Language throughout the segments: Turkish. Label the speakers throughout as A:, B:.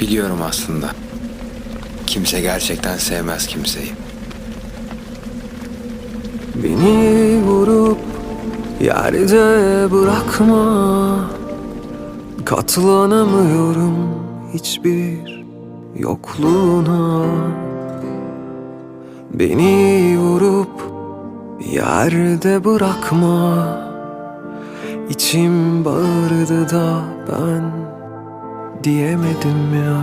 A: Biliyorum aslında. Kimse gerçekten sevmez kimseyi.
B: Beni vurup yerde bırakma Katlanamıyorum hiçbir yokluğuna Beni vurup yerde bırakma İçim bağırdı da ben diyemedim ya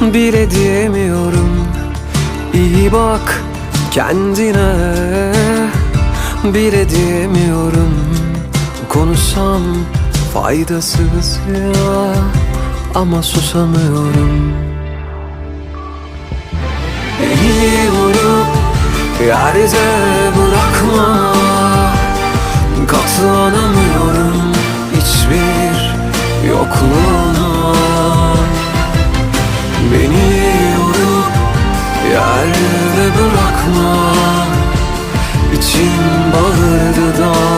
B: bile diyemiyorum. İyi bak kendine. Bile diyemiyorum. Konuşsam faydasız ya ama susamıyorum. Beni vurup yerde bırakma. Katlanamıyorum. Hiçbir yokluğuna bırakma İçim bağırdı da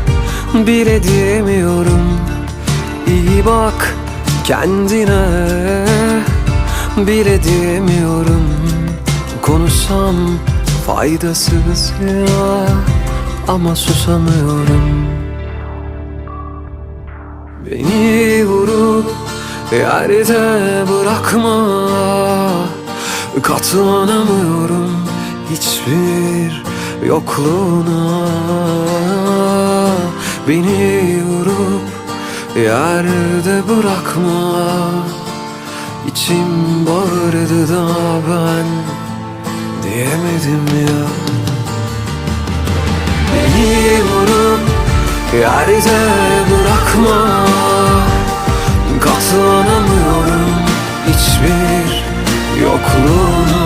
B: bile diyemiyorum. İyi bak kendine bile diyemiyorum. Konuşsam faydasız ya ama susamıyorum. Beni vurup yerde bırakma Katlanamıyorum hiçbir yokluğuna Beni vurup yerde bırakma. İçim bağırdı da ben diyemedim ya. Beni vurup yerde bırakma. Katlanamıyorum hiçbir yokluğuna